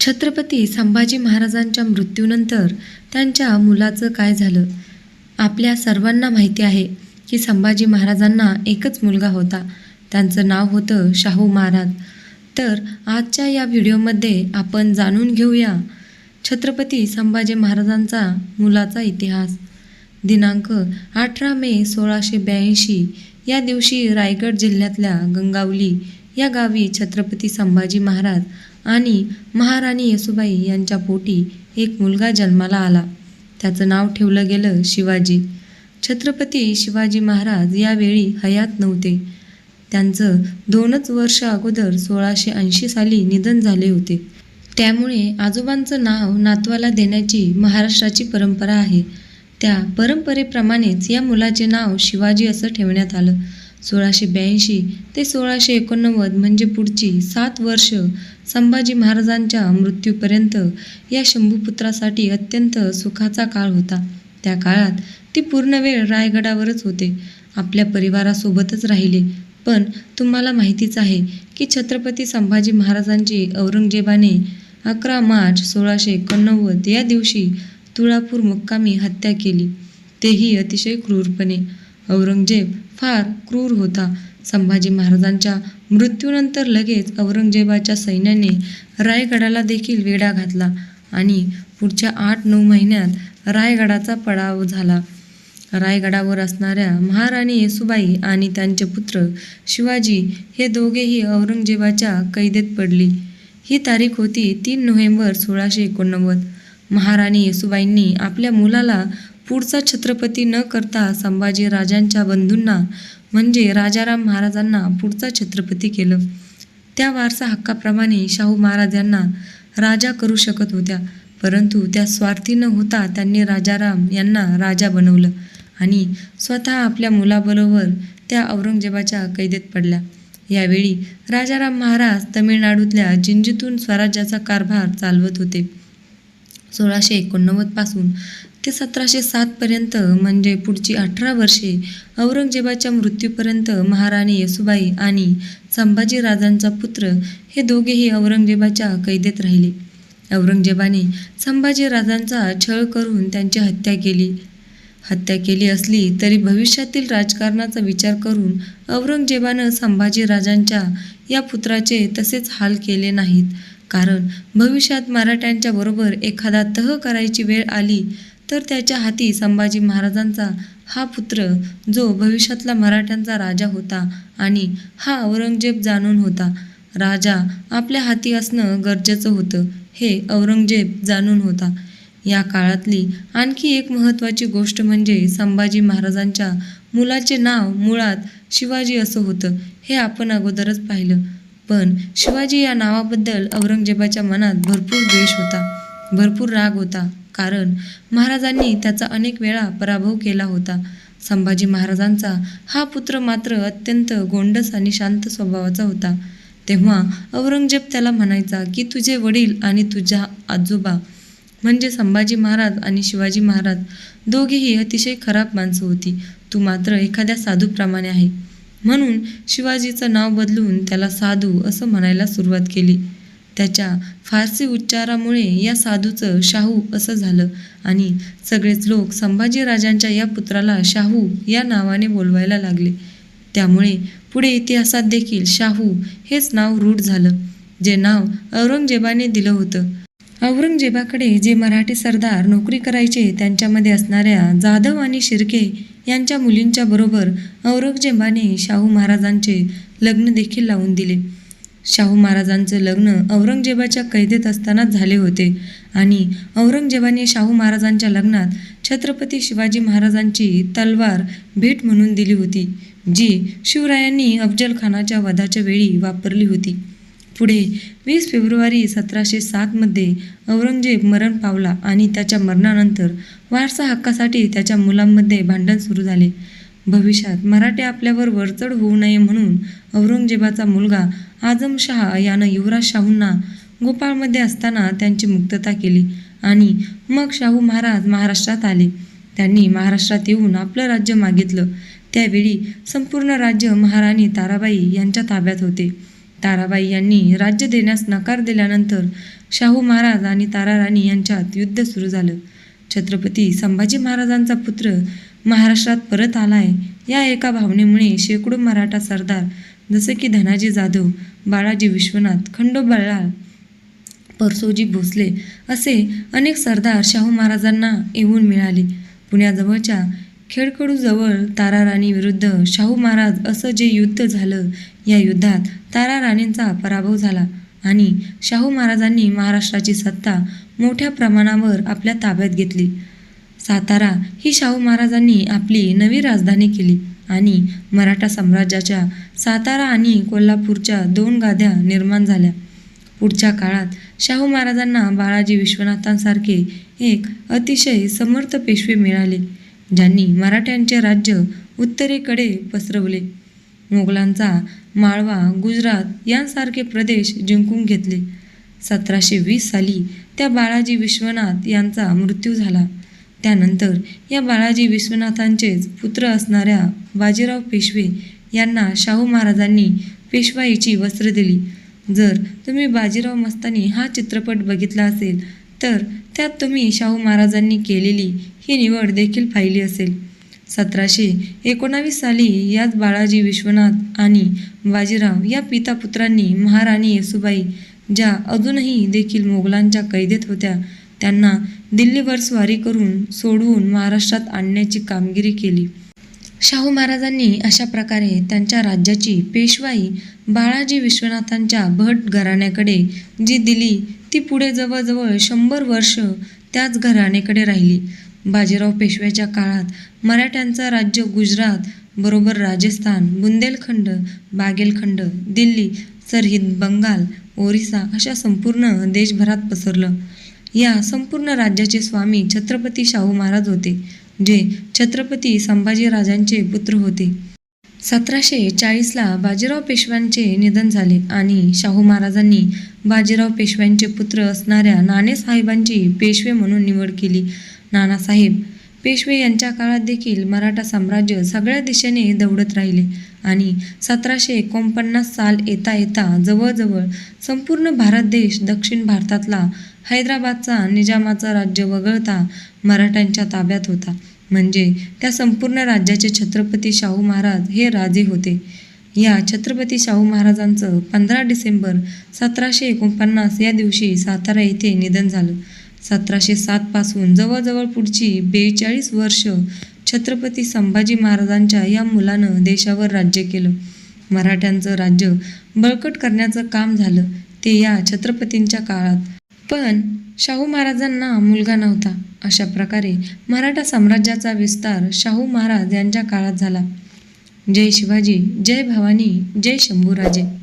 छत्रपती संभाजी महाराजांच्या मृत्यूनंतर त्यांच्या मुलाचं काय झालं? आपल्या सर्वांना माहिती आहे की संभाजी महाराजांना एकच मुलगा होता. त्यांचं नाव होतं शाहू महाराज. तर आजच्या या व्हिडिओमध्ये आपण जाणून घेऊया छत्रपती संभाजी महाराजांचा मुलाचा इतिहास. दिनांक अठरा मे सोळाशे ब्याऐंशी या दिवशी रायगड जिल्ह्यातल्या गंगावली या गावी छत्रपती संभाजी महाराज आणि महाराणी येसुबाई यांच्या पोटी एक मुलगा जन्माला आला. त्याचं नाव ठेवलं गेलं शिवाजी. छत्रपती शिवाजी महाराज यावेळी हयात नव्हते. त्यांचं दोनच वर्ष अगोदर सोळाशे ऐंशी साली निधन झाले होते. त्यामुळे आजोबांचं नाव नातवाला देण्याची महाराष्ट्राची परंपरा आहे. त्या परंपरेप्रमाणेच या मुलाचे नाव शिवाजी असं ठेवण्यात आलं. सोळाशे ब्याऐंशी ते सोळाशे एकोणनव्वद म्हणजे पुढची सात वर्ष संभाजी महाराजांच्या मृत्यूपर्यंत या शंभूपुत्रासाठी अत्यंत सुखाचा काळ होता. त्या काळात ती पूर्ण वेळ रायगडावरच होते. आपल्या परिवारासोबतच राहिले. पण तुम्हाला माहितीच आहे की छत्रपती संभाजी महाराजांची औरंगजेबाने अकरा मार्च सोळाशे एकोणनव्वद या दिवशी तुळापूर मुक्कामी हत्या केली. तेही अतिशय क्रूरपणे. औरंगजेब फार क्रूर होता. संभाजी महाराजांच्या मृत्यूनंतर लगेच औरंगजेबाच्या सैन्याने रायगडाला देखील वेढा घातला आणि पुढच्या आठ नऊ महिन्यात रायगडाचा पडाव झाला. रायगडावर असणाऱ्या महाराणी येसुबाई आणि त्यांचे पुत्र शिवाजी हे दोघेही औरंगजेबाच्या कैदेत पडली. ही तारीख होती तीन नोव्हेंबर सोळाशे एकोणनव्वद. महाराणी येसुबाईंनी आपल्या मुलाला पुढचा छत्रपती न करता संभाजी राजांच्या बंधूंना म्हणजे राजाराम महाराजांना पुढचा छत्रपती केलं. त्या वारसा हक्काप्रमाणे शाहू महाराज यांना राजा करू शकत होत्या. परंतु त्या स्वार्थी न होता त्यांनी राजाराम यांना राजा बनवलं आणि स्वतः आपल्या मुलाबरोबर त्या औरंगजेबाच्या कैदेत पडल्या. यावेळी राजाराम महाराज तमिळनाडूतल्या जिंजीतून स्वराज्याचा कारभार चालवत होते. सोळाशे एकोणनव्वदपासून ते सतराशे सातपर्यंत म्हणजे पुढची अठरा वर्षे औरंगजेबाच्या मृत्यूपर्यंत महाराणी येसुबाई आणि संभाजी राजांचा पुत्र हे दोघेही औरंगजेबाच्या कैदेत राहिले. औरंगजेबाने संभाजी राजांचा छळ करून त्यांची हत्या केली. हत्या केली असली तरी भविष्यातील राजकारणाचा विचार करून औरंगजेबानं संभाजी राजांच्या या पुत्राचे तसेच हाल केले नाहीत. कारण भविष्यात मराठ्यांच्या बरोबर एखादा तह करायची वेळ आली तर त्याच्या हाती संभाजी महाराजांचा हा पुत्र जो भविष्यातला मराठ्यांचा राजा होता आणि हा औरंगजेब जाणून होता. राजा आपल्या हाती असणं गरजेचं होतं हे औरंगजेब जाणून होता. या काळातली आणखी एक महत्त्वाची गोष्ट म्हणजे संभाजी महाराजांच्या मुलाचे नाव मुळात शिवाजी असं होतं हे आपण अगोदरच पाहिलं. पण शिवाजी या नावाबद्दल औरंगजेबाच्या मनात भरपूर द्वेष होता. भरपूर राग होता कारण महाराजांनी त्याचा अनेक वेळा पराभव केला होता. संभाजी महाराजांचा हा पुत्र मात्र अत्यंत गोंडस आणि शांत स्वभावाचा होता. तेव्हा औरंगजेब त्याला म्हणायचा की तुझे वडील आणि तुझ्या आजोबा म्हणजे संभाजी महाराज आणि शिवाजी महाराज दोघेही अतिशय खराब माणसं होती. तू मात्र एखाद्या साधूप्रमाणे आहे. म्हणून शिवाजीचं नाव बदलून त्याला साधू असं म्हणायला सुरुवात केली. त्याच्या फारसी उच्चारामुळे या साधूचं शाहू असं झालं आणि सगळेच लोक संभाजी राजांच्या या पुत्राला शाहू या नावाने बोलवायला लागले. त्यामुळे पुढे इतिहासात देखील शाहू हेच नाव रूढ झालं जे नाव औरंगजेबाने दिलं होतं. औरंगजेबाकडे जे मराठी सरदार नोकरी करायचे त्यांच्यामध्ये असणाऱ्या जाधव आणि शिर्के यांच्या मुलींच्या बरोबर औरंगजेबाने शाहू महाराजांचे लग्न देखील लावून दिले. शाहू महाराजांचं लग्न औरंगजेबाच्या कैदेत असतानाच झाले होते आणि औरंगजेबाने शाहू महाराजांच्या लग्नात छत्रपती शिवाजी महाराजांची तलवार भेट म्हणून दिली होती जी शिवरायांनी अफजल खानाच्या वधाच्या वेळी वापरली होती. पुढे वीस फेब्रुवारी सतराशे सातमध्ये औरंगजेब मरण पावला आणि त्याच्या मरणानंतर वारसा हक्कासाठी त्याच्या मुलांमध्ये भांडण सुरू झाले. भविष्यात मराठे आपल्यावर वरचढ होऊ नये म्हणून औरंगजेबाचा मुलगा आझमशहा यानं युवराज शाहूंना गोपाळमध्ये असताना त्यांची मुक्तता केली आणि मग शाहू महाराज महाराष्ट्रात आले. त्यांनी महाराष्ट्रात येऊन आपलं राज्य मागितलं. त्यावेळी संपूर्ण राज्य महाराणी ताराबाई यांच्या ताब्यात होते. ताराबाई यांनी राज्य देण्यास नकार दिल्यानंतर शाहू महाराज आणि ताराराणी यांच्यात युद्ध सुरू झालं. छत्रपती संभाजी महाराजांचा पुत्र महाराष्ट्रात परत आलाय या एका भावनेमुळे शेकडो मराठा सरदार जसे की धनाजी जाधव बाळाजी विश्वनाथ खंडोबाळाळ परसोजी भोसले असे अनेक सरदार शाहू महाराजांना येऊन मिळाले. पुण्याजवळच्या खेडकडूजवळ ताराराणी विरुद्ध शाहू महाराज असं जे युद्ध झालं या युद्धात ताराराणींचा पराभव झाला आणि शाहू महाराजांनी महाराष्ट्राची सत्ता मोठ्या प्रमाणावर आपल्या ताब्यात घेतली. सातारा ही शाहू महाराजांनी आपली नवी राजधानी केली आणि मराठा साम्राज्याच्या सातारा आणि कोल्हापूरच्या दोन गाद्या निर्माण झाल्या. पुढच्या काळात शाहू महाराजांना बाळाजी विश्वनाथांसारखे एक अतिशय समर्थ पेशवे मिळाले. ज्यांनी मराठ्यांचे राज्य उत्तरेकडे पसरवले. मोगलांचा माळवा गुजरात यांसारखे प्रदेश जिंकून घेतले. सतराशे वीस साली त्या बाळाजी विश्वनाथ यांचा मृत्यू झाला. त्यानंतर या बाळाजी विश्वनाथांचेच पुत्र असणाऱ्या बाजीराव पेशवे यांना शाहू महाराजांनी पेशवाईची वस्त्र दिली. जर तुम्ही बाजीराव मस्तानी हा चित्रपट बघितला असेल तर त्यात तुम्ही शाहू महाराजांनी केलेली ही निवड देखील पाहिली असेल. सतराशे एकोणावीस साली याच बाळाजी विश्वनाथ आणि बाजीराव या पितापुत्रांनी महाराणी येसुबाई ज्या अजूनही देखील मोगलांच्या कैदेत होत्या त्यांना दिल्लीवर स्वारी करून सोडवून महाराष्ट्रात आणण्याची कामगिरी केली. शाहू महाराजांनी अशा प्रकारे त्यांच्या राज्याची पेशवाई बाळाजी विश्वनाथांच्या भट घराण्याकडे जी दिली ती पुढे जवळजवळ शंभर वर्ष त्याच घराणेकडे राहिली. बाजीराव पेशव्याच्या काळात मराठ्यांचं राज्य गुजरात बरोबर राजस्थान बुंदेलखंड बागेलखंड दिल्ली सरहिंद बंगाल ओरिसा अशा संपूर्ण देशभरात पसरलं. या संपूर्ण राज्याचे स्वामी छत्रपती शाहू महाराज होते जे छत्रपती संभाजीराजांचे पुत्र होते. सतराशे चाळीसला बाजीराव पेशव्यांचे निधन झाले आणि शाहू महाराजांनी बाजीराव पेशव्यांचे पुत्र असणाऱ्या नाणेसाहेबांची पेशवे म्हणून निवड केली. नानासाहेब पेशवे यांच्या काळात देखील मराठा साम्राज्य सगळ्या दिशेने दौडत राहिले आणि सतराशे एकोणपन्नास साल येता येता जवळजवळ संपूर्ण भारत देश दक्षिण भारतातला हैदराबादचा निजामाचा राज्य वगळता मराठ्यांच्या ताब्यात होता. म्हणजे त्या संपूर्ण राज्याचे छत्रपती शाहू महाराज हे राजे होते. या छत्रपती शाहू महाराजांचं पंधरा डिसेंबर सतराशे एकोणपन्नास या दिवशी सातारा येथे निधन झालं. सतराशे सातपासून जवळजवळ पुढची बेचाळीस वर्ष छत्रपती संभाजी महाराजांच्या या मुलानं देशावर राज्य केलं. मराठ्यांचं राज्य बळकट करण्याचं काम झालं ते या छत्रपतींच्या काळात. पण शाहू महाराजांना मुलगा नव्हता. अशा प्रकारे मराठा साम्राज्याचा विस्तार शाहू महाराज यांच्या काळात झाला. जय शिवाजी जय भवानी जय शंभूराजे.